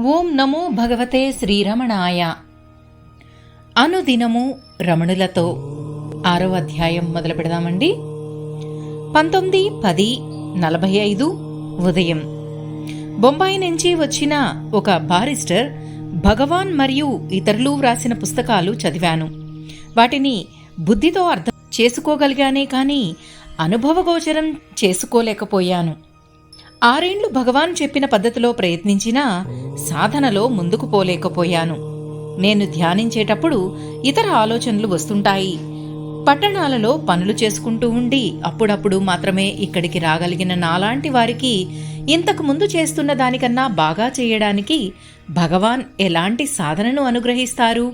ఓం నమో భగవతే శ్రీరమణాయ. అనుదినము రమణులతో ఆరో అధ్యాయం మొదలు పెడదామండి. పంతొమ్మిది పది నలభై ఐదు ఉదయం. బొంబాయి నుంచి వచ్చిన ఒక బారిస్టర్ భగవాన్ మరియు ఇతరులు వ్రాసిన పుస్తకాలు చదివాను. వాటిని బుద్ధితో అర్థం చేసుకోగలిగానే కానీ అనుభవగోచరం చేసుకోలేకపోయాను. ఆరేండ్లు భగవాన్ చెప్పిన పద్ధతిలో ప్రయత్నించినా సాధనలో ముందుకు పోలేకపోయాను. నేను ధ్యానించేటప్పుడు ఇతర ఆలోచనలు వస్తుంటాయి. పట్టణాలలో పనులు చేసుకుంటూ ఉండి అప్పుడప్పుడు మాత్రమే ఇక్కడికి రాగలిగిన నాలాంటి వారికి ఇంతకు ముందు చేస్తున్న దానికన్నా బాగా చేయడానికి భగవాన్ ఎలాంటి సాధనను అనుగ్రహిస్తారు?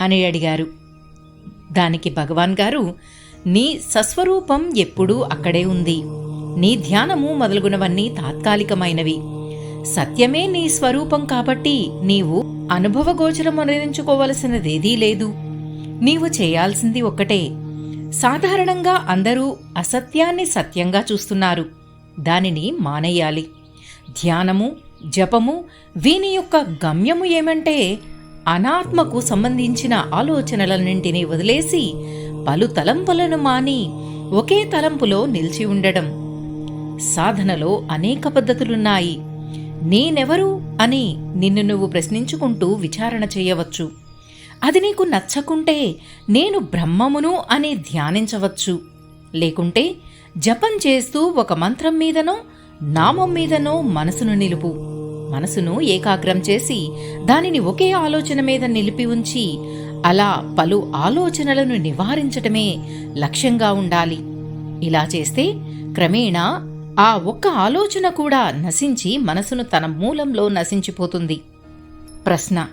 అని అడిగారు. దానికి భగవాన్ గారు నీ సస్వరూపం ఎప్పుడూ అక్కడే ఉంది. నీ ధ్యానము మొదలుగునవన్నీ తాత్కాలికమైనవి. సత్యమే నీ స్వరూపం కాబట్టి నీవు అనుభవగోచరమునరించుకోవలసినదేదీ లేదు. నీవు చేయాల్సింది ఒక్కటే. సాధారణంగా అందరూ అసత్యాన్ని సత్యంగా చూస్తున్నారు. దానిని మానేయాలి. ధ్యానము జపము వీని యొక్క గమ్యము ఏమంటే అనాత్మకు సంబంధించిన ఆలోచనలన్నింటినీ వదిలేసి పలు తలంపులను మాని ఒకే తలంపులో నిలిచి ఉండడం. సాధనలో అనేక పద్ధతులున్నాయి. నేనెవరు అని నిన్ను నువ్వు ప్రశ్నించుకుంటూ విచారణ చేయవచ్చు. అది నీకు నచ్చకుంటే నేను బ్రహ్మమును అని ధ్యానించవచ్చు. లేకుంటే జపం చేస్తూ ఒక మంత్రం మీదనో నామం మీదనో మనసును నిలుపు. మనసును ఏకాగ్రం చేసి దానిని ఒకే ఆలోచన మీద నిలిపి ఉంచి అలా పలు ఆలోచనలను నివారించటమే లక్ష్యంగా ఉండాలి. ఇలా చేస్తే క్రమేణా ఆ ఒక్క ఆలోచన కూడా నశించి మనసును తన మూలంలో నశించిపోతుంది. ప్రశ్న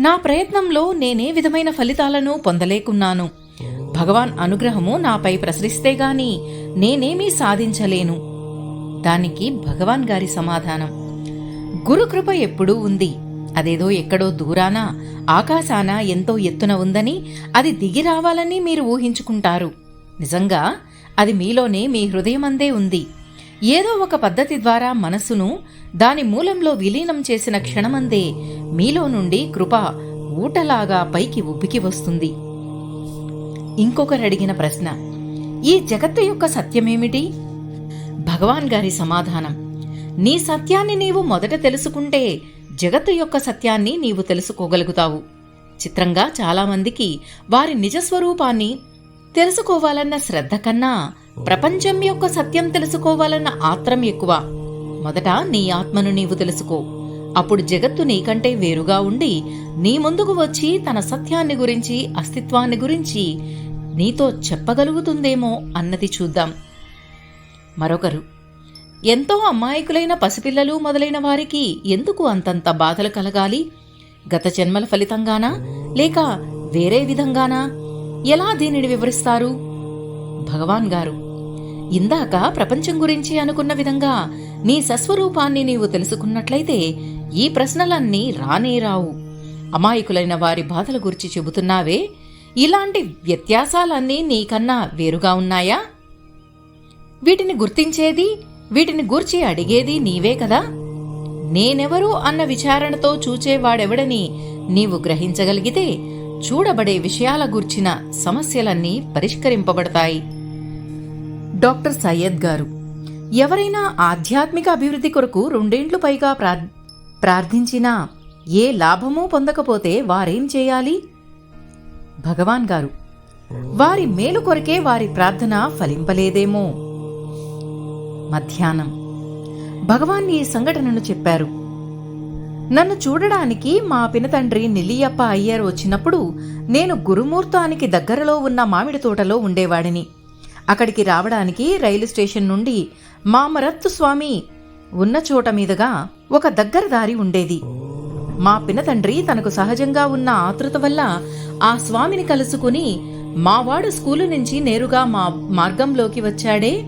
నా ప్రయత్నంలో నేనే విధమైన ఫలితాలను పొందలేకున్నాను. భగవాన్ అనుగ్రహము నాపై ప్రసరిస్తే గాని నేనేమీ సాధించలేను. దానికి భగవాన్ గారి సమాధానం గురుకృప ఎప్పుడూ ఉంది. అదేదో ఎక్కడో దూరాన ఆకాశాన ఎంతో ఎత్తున ఉందని అది దిగి రావాలని మీరు ఊహించుకుంటారు. నిజంగా అది మీలోనే మీ హృదయమందే ఉంది. ఏదో ఒక పద్ధతి ద్వారా మనసును దాని మూలంలో విలీనం చేసిన క్షణమందే మీలో నుండి కృప ఊటలాగా పైకి ఉబ్బికి వస్తుంది. ఇంకొకరు అడిగిన ప్రశ్న ఈ జగత్తు యొక్క సత్యమేమిటి? భగవాన్ గారి సమాధానం నీ సత్యాన్ని నీవు మొదట తెలుసుకుంటే జగత్తు యొక్క సత్యాన్ని నీవు తెలుసుకోగలుగుతావు. చిత్రంగా చాలామందికి వారి నిజస్వరూపాన్ని తెలుసుకోవాలన్న శ్రద్ధ కన్నా ప్రపంచం యొక్క సత్యం తెలుసుకోవాలన్న ఆత్రం ఎక్కువ. మొదట నీ ఆత్మను నీవు తెలుసుకో. అప్పుడు జగత్తు నీకంటే వేరుగా ఉండి నీ ముందుకు వచ్చి తన సత్యాన్ని గురించి అస్తిత్వాన్ని గురించి నీతో చెప్పగలుగుతుందేమో అన్నది చూద్దాం. మరొకరు ఎంతో అమాయకులైన పసిపిల్లలు మొదలైన వారికి ఎందుకు అంతంత బాధలు కలగాలి? గత జన్మల ఫలితంగానా? లేక వేరే విధంగానా? ఎలా దీనిని వివరిస్తారు? భగవాన్ గారు ఇందాక ప్రపంచం గురించి అనుకున్న విధంగా నీ సస్వరూపాన్ని నీవు తెలుసుకున్నట్లయితే ఈ ప్రశ్నలన్నీ రానే రావు. అమాయకులైన వారి బాధల గురించి చెబుతున్నావే? ఇలాంటి వ్యత్యాసాలన్నీ నీకన్నా వేరుగా ఉన్నాయా? వీటిని గుర్తించేది వీటిని గూర్చి అడిగేది నీవే కదా? నేనెవరు అన్న విచారణతో చూచేవాడెవడని నీవు గ్రహించగలిగితే చూడబడే విషయాల గూర్చిన సమస్యలన్నీ పరిష్కరింపబడతాయి. డాక్టర్ సయ్యద్ గారు. ఎవరైనా ఆధ్యాత్మిక అభివృద్ధి కొరకు రెండేండ్లు పైగా ప్రార్ ప్రార్థించినా ఏ లాభమూ పొందకపోతే వారేం చేయాలి? భగవాన్ గారు. వారి మేలు కొరకే వారి ప్రార్థన ఫలింపలేదేమో. మధ్యాహ్నం. భగవాన్ ఈ సంఘటనను చెప్పారు. నన్ను చూడడానికి మా పినతండ్రి నిలియప్ప అయ్యారు వచ్చినప్పుడు నేను గురుమూర్తానికి దగ్గరలో ఉన్న మామిడి తోటలో ఉండేవాడిని. అక్కడికి రావడానికి రైలు స్టేషన్ నుండి మామరత్తు స్వామి ఉన్న చోట మీదుగా ఒక దగ్గర దారి ఉండేది. మా పినతండ్రి తనకు సహజంగా ఉన్న ఆతృత వల్ల ఆ స్వామిని కలుసుకుని మావాడు స్కూలు నుంచి నేరుగా మా మార్గంలోకి వచ్చాడే.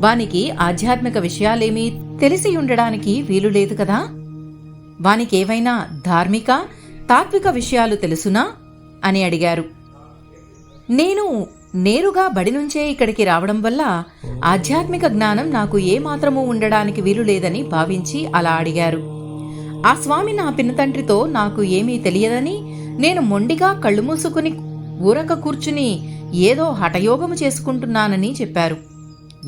వానికి ఆధ్యాత్మిక విషయాలేమీ తెలిసి ఉండడానికి వీలు లేదు కదా. వానికేవైనా ధార్మిక తాత్విక విషయాలు తెలుసునా? అని అడిగారు. నేను నేరుగా బడి నుంచే ఇక్కడికి రావడం వల్ల ఆధ్యాత్మిక జ్ఞానం నాకు ఏమాత్రమూ ఉండడానికి వీలు లేదని భావించి అలా అడిగారు. ఆ స్వామి నా పినతండ్రితో నాకు ఏమీ తెలియదని నేను మొండిగా కళ్ళు మూసుకుని ఊరక కూర్చుని ఏదో హఠయోగము చేసుకుంటున్నానని చెప్పారు.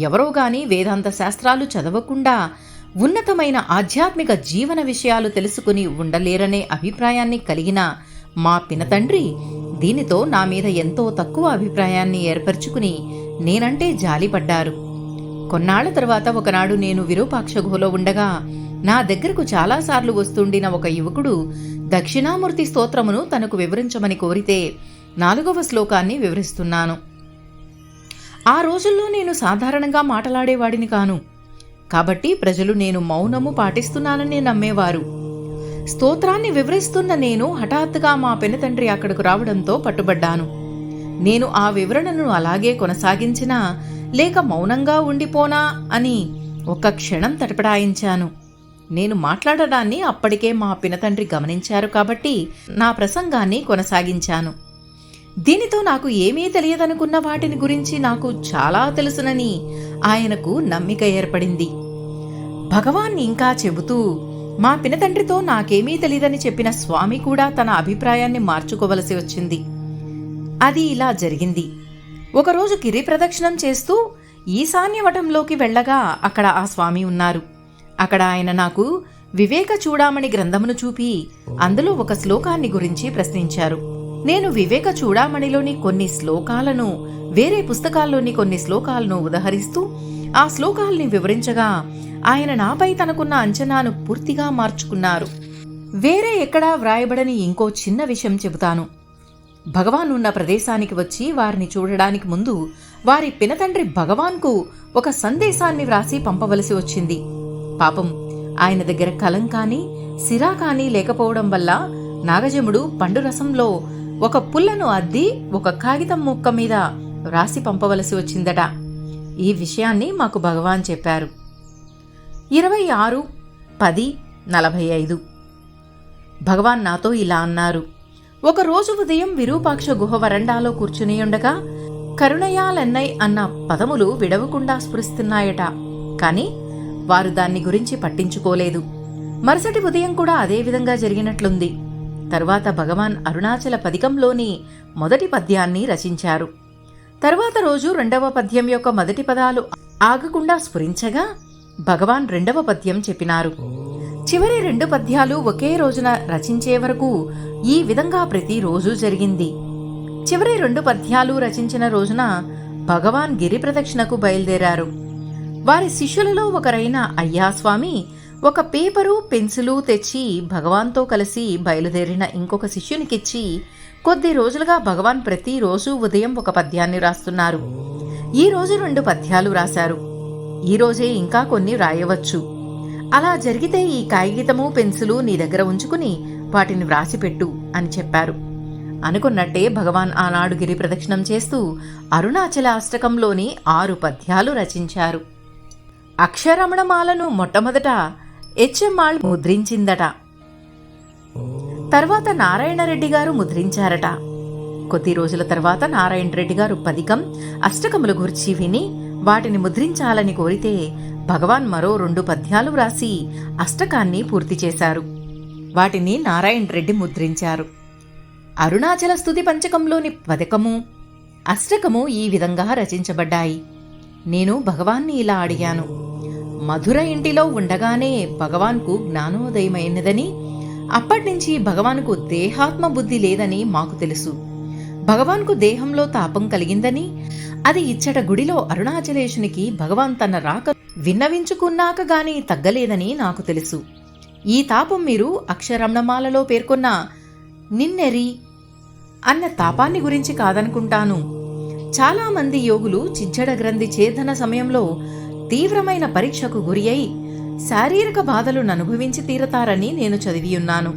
ఎవరో గాని వేదాంత శాస్త్రాలు చదవకుండా ఉన్నతమైన ఆధ్యాత్మిక జీవన విషయాలు తెలుసుకుని ఉండలేరనే అభిప్రాయాన్ని కలిగిన మా పినతండ్రి దీనితో నా మీద ఎంతో తక్కువ అభిప్రాయాన్ని ఏర్పరచుకుని నేనంటే జాలిపడ్డారు. కొన్నాళ్ళ తర్వాత ఒకనాడు నేను విరూపాక్ష గుహలో ఉండగా నా దగ్గరకు చాలాసార్లు వస్తుండిన ఒక యువకుడు దక్షిణామూర్తి స్తోత్రమును తనకు వివరించమని కోరితే నాలుగవ శ్లోకాన్ని వివరిస్తున్నాను. ఆ రోజుల్లో నేను సాధారణంగా మాటలాడేవాడిని కాను. కాబట్టి ప్రజలు నేను మౌనము పాటిస్తున్నానని నమ్మేవారు. స్తోత్రాన్ని వివరిస్తున్న నేను హఠాత్తుగా మా పెనతండ్రి అక్కడకు రావడంతో పట్టుబడ్డాను. నేను ఆ వివరణను అలాగే కొనసాగించినా లేక మౌనంగా ఉండిపోనా అని ఒక్క క్షణం తటపడాయించాను నేను మాట్లాడడాన్ని అప్పటికే మా పినతండ్రి గమనించారు కాబట్టి నా ప్రసంగాన్ని కొనసాగించాను. దీనితో నాకు ఏమీ తెలియదనుకున్న వాటిని గురించి నాకు చాలా తెలుసునని ఆయనకు నమ్మిక ఏర్పడింది. భగవాన్ ఇంకా చెబుతూ మా పినతండ్రితో నాకేమీ తెలియదని చెప్పిన స్వామి కూడా తన అభిప్రాయాన్ని మార్చుకోవలసి వచ్చింది. అది ఇలా జరిగింది. ఒకరోజు గిరి ప్రదక్షిణం చేస్తూ ఈశాన్యవటంలోకి వెళ్ళగా అక్కడ ఆ స్వామి ఉన్నారు. అక్కడ ఆయన నాకు వివేక చూడామణి గ్రంథమును చూపి అందులో ఒక శ్లోకాన్ని గురించి ప్రశ్నించారు. నేను వివేక చూడామణిలోని కొన్ని శ్లోకాలను వేరే పుస్తకాల్లోని కొన్ని శ్లోకాలను ఉదహరిస్తూ ఆ శ్లోకాల్ని వివరించగా ఆయన నాపై తనకున్న అంచనాను పూర్తిగా మార్చుకున్నారు. వేరే ఎక్కడా వ్రాయబడని ఇంకో చిన్న విషయం చెబుతాను. భగవాన్ ఉన్న ప్రదేశానికి వచ్చి వారిని చూడడానికి ముందు వారి పినతండ్రి భగవాన్కు ఒక సందేశాన్ని వ్రాసి పంపవలసి వచ్చింది. పాపం ఆయన దగ్గర కలం కానీ సిరా కానీ లేకపోవడం వల్ల నాగజముడు పండు రసంలో ఒక పుల్లను అద్ది ఒక కాగితం ముక్క మీద వ్రాసి పంపవలసి వచ్చిందట. ఈ విషయాన్ని మాకు భగవాన్ చెప్పారు. ఇరవై ఆరు పది నలభై ఐదు భగవాన్ నాతో ఇలా అన్నారు ఒక రోజు ఉదయం విరూపాక్ష గుహ వరండాలో కూర్చుని ఉండగా అన్న పదములు విడవకుండా స్ఫురిస్తున్నాయట. కాని వారు దాన్ని గురించి పట్టించుకోలేదు. మరుసటి ఉదయం కూడా అదే విధంగా జరిగినట్లుంది. తరువాత భగవాన్ అరుణాచల పదికంలోని మొదటి పద్యాన్ని రచించారు. తరువాత రోజు రెండవ పద్యం యొక్క మొదటి పదాలు ఆగకుండా స్ఫురించగా భగవాన్ రెండవ పద్యం చెప్పినారు. చివరి రెండు పద్యాలు ఒకే రోజున రచించే వరకు ఈ విధంగా ప్రతిరోజు జరిగింది. చివరి రెండు పద్యాలు రచించిన రోజున భగవాన్ గిరి ప్రదక్షిణకు బయలుదేరారు. వారి శిష్యులలో ఒకరైన అయ్యాస్వామి ఒక పేపరు పెన్సిలు తెచ్చి భగవాన్తో కలిసి బయలుదేరిన ఇంకొక శిష్యునికిచ్చి కొద్ది రోజులుగా భగవాన్ ప్రతిరోజు ఉదయం ఒక పద్యాన్ని రాస్తున్నారు. ఈ రోజు రెండు పద్యాలు రాశారు. ఈరోజే ఇంకా కొన్ని రాయవచ్చు. అలా జరిగితే ఈ కాగితము పెన్సిలు నీ దగ్గర ఉంచుకుని వాటిని వ్రాసిపెట్టు అని చెప్పారు. అనుకున్నట్టే భగవాన్ ఆనాడు గిరి ప్రదక్షిణం చేస్తూ అరుణాచల అష్టకంలోని ఆరు పద్యాలు రచించారు. అక్షరమణమాలను మొట్టమొదట హెచ్ఎంఆల్ ముద్రించిందట. తర్వాత నారాయణరెడ్డి గారు ముద్రించారట. కొద్ది రోజుల తర్వాత నారాయణ రెడ్డి గారు పదికం అష్టకముల గురించి విని వాటిని ముద్రించాలని కోరితే భగవాన్ మరో రెండు పద్యాలు వ్రాసి అష్టకాన్ని పూర్తి చేశారు. వాటిని నారాయణ రెడ్డి ముద్రించారు. అరుణాచల స్థుతి పంచకంలోని పథకము అష్టకము ఈ విధంగా రచించబడ్డాయి. నేను భగవాన్ని ఇలా అడిగాను మధుర ఇంటిలో ఉండగానే భగవాన్కు జ్ఞానోదయమైనదని అప్పటినుంచి భగవాన్కు దేహాత్మ బుద్ధి లేదని మాకు తెలుసు. భగవాన్కు దేహంలో తాపం కలిగిందని అది ఇచ్చట గుడిలో అరుణాచలేశునికి భగవాన్ తన రాక విన్నవించుకున్నాక గాని తగ్గలేదని నాకు తెలుసు. ఈ తాపం మీరు అక్షరమణమాలలో పేర్కొన్న నిన్నెరి అన్న తాపాన్ని గురించి కాదనుకుంటాను. చాలామంది యోగులు చిజ్జడ గ్రంథి ఛేదన సమయంలో తీవ్రమైన పరీక్షకు గురి అయి శారీరక బాధలను అనుభవించి తీరతారని నేను చదివియున్నాను.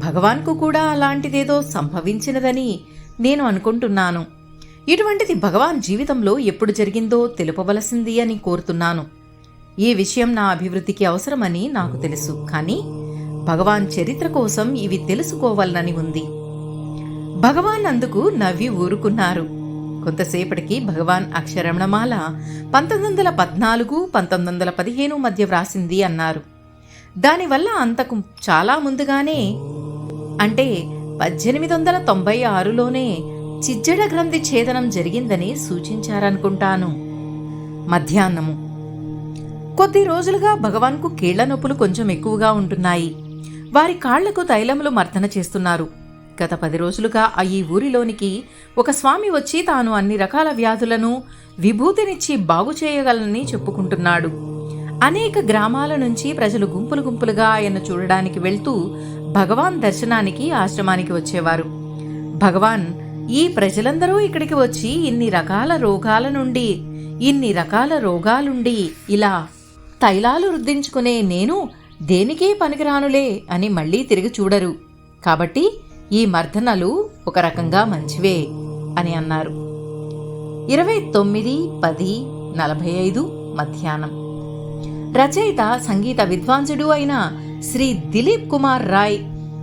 భగవాన్కు కూడా అలాంటిదేదో సంభవించినదని నేను అనుకుంటున్నాను. ఇటువంటిది భగవాన్ జీవితంలో ఎప్పుడు జరిగిందో తెలుపవలసింది అని కోరుతున్నాను. ఈ విషయం నా అభివృద్ధికి అవసరమని నాకు తెలుసు. కానీ భగవాన్ చరిత్ర కోసం ఇవి తెలుసుకోవాలని ఉంది. భగవాన్ అందుకు నవ్వి ఊరుకున్నారు. కొంతసేపటికి భగవాన్ అక్షరమణమాల పంతొమ్మిది వందల పద్నాలుగు పంతొమ్మిది వందల పదిహేను మధ్య వ్రాసింది అన్నారు. దానివల్ల అంతకు చాలా ముందుగానే అంటే పద్దెనిమిది వందల తొంభై ఆరులోనే చిజ్జడ గ్రంథి ఛేదనం జరిగిందని సూచించారనుకుంటాను. మధ్యాహ్నము. కొద్ది రోజులుగా భగవాన్కు కీళ్ళ నొప్పులు కొంచెం ఎక్కువగా ఉంటున్నాయి. వారి కాళ్ళకు తైలములు మర్దన చేస్తున్నారు. గత పది రోజులుగా ఆ ఈ ఊరిలోనికి ఒక స్వామి వచ్చి తాను అన్ని రకాల వ్యాధులను విభూతినిచ్చి బాగు చేయగలనని చెప్పుకుంటున్నాడు. అనేక గ్రామాల నుంచి ప్రజలు గుంపులు గుంపులుగా ఆయన చూడడానికి వెళ్తూ భగవాన్ దర్శనానికి ఆశ్రమానికి వచ్చేవారు. భగవాన్ ఈ ప్రజలందరూ ఇక్కడికి వచ్చి ఇన్ని రకాల రోగాల నుండి ఇన్ని రకాల రోగాలుండి ఇలా తైలాలు రుద్దించుకునే నేను దేనికీ పనికిరానులే అని మళ్ళీ తిరిగి చూడరు. కాబట్టి ఈ మర్దనలు ఒక రకంగా మంచివే అని అన్నారు. ఇరవై తొమ్మిది పది నలభై ఐదు మధ్యాహ్నం. రచయిత సంగీత విద్వాంసుడు అయిన శ్రీ దిలీప్ కుమార్ రాయ్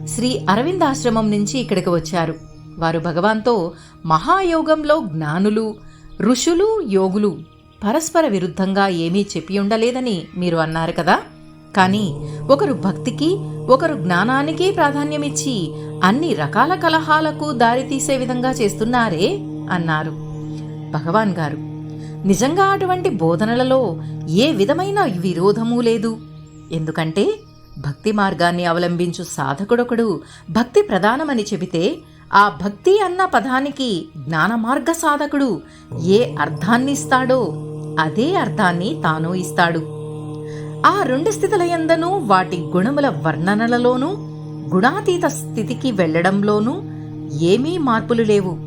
శ్రీ అరవిందాశ్రమం నుంచి ఇక్కడికి వచ్చారు. వారు భగవాన్తో మహాయోగంలో జ్ఞానులు ఋషులు యోగులు పరస్పర విరుద్ధంగా ఏమీ చెప్పి ఉండలేదని మీరు అన్నారు కదా. కానీ ఒకరు భక్తికి ఒకరు జ్ఞానానికి ప్రాధాన్యమిచ్చి అన్ని రకాల కలహాలకు దారితీసే విధంగా చేస్తున్నారే అన్నారు. భగవాన్ గారు నిజంగా అటువంటి బోధనలలో ఏ విధమైన విరోధమూ లేదు. ఎందుకంటే భక్తి మార్గాన్ని అవలంబించు సాధకుడొకడు భక్తి ప్రధానమని చెబితే ఆ భక్తి అన్న పదానికి జ్ఞాన మార్గ సాధకుడు ఏ అర్థాన్ని ఇస్తాడో అదే అర్థాన్ని తాను ఇస్తాడు. ఆ రెండు స్థితుల యందనూ వాటి గుణముల వర్ణనలలోనూ గుణాతీత స్థితికి వెళ్ళడంలోనూ ఏమీ మార్పులు లేవు.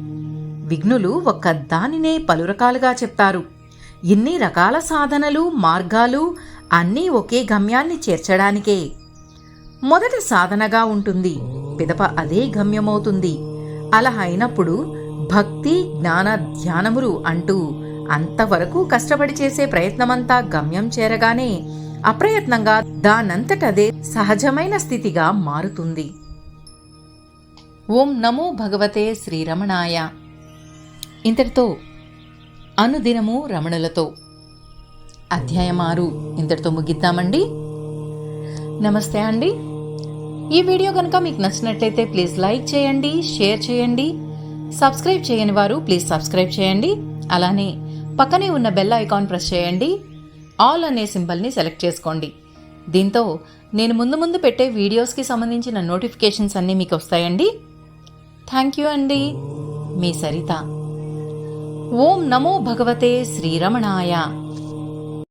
విఘ్నులు ఒక్క దానినే పలు రకాలుగా చెప్తారు. ఇన్ని రకాల సాధనలు మార్గాలు అన్నీ ఒకే గమ్యాన్ని చేర్చడానికే. మొదట సాధనగా ఉంటుంది పిదప అదే గమ్యమవుతుంది. అలా అయినప్పుడు భక్తి జ్ఞాన ధ్యానములు అంటూ అంతవరకు కష్టపడి చేసే ప్రయత్నమంతా గమ్యం చేరగానే అప్రయత్నంగా దానంతటదే సహజమైన స్థితిగా మారుతుంది. ఓం నమో భగవతే శ్రీరమణాయ. ఇంతటితో అనుదినము రమణులతో అధ్యాయం ఆరు. ఇంతటితో ముగిద్దామండి. నమస్తే అండి. ఈ వీడియో కనుక మీకు నచ్చినట్లయితే ప్లీజ్ లైక్ చేయండి షేర్ చేయండి. సబ్స్క్రైబ్ చేయని వారు ప్లీజ్ సబ్స్క్రైబ్ చేయండి. అలానే పక్కనే ఉన్న బెల్ ఐకాన్ ప్రెస్ చేయండి. ఆల్ అనే సింబల్ని సెలెక్ట్ చేసుకోండి. దీంతో నేను ముందు ముందు పెట్టే వీడియోస్కి సంబంధించిన నోటిఫికేషన్స్ అన్నీ మీకు వస్తాయండి. థ్యాంక్ యూ అండి. మీ సరిత. ఓం నమో భగవతే శ్రీరమణాయ.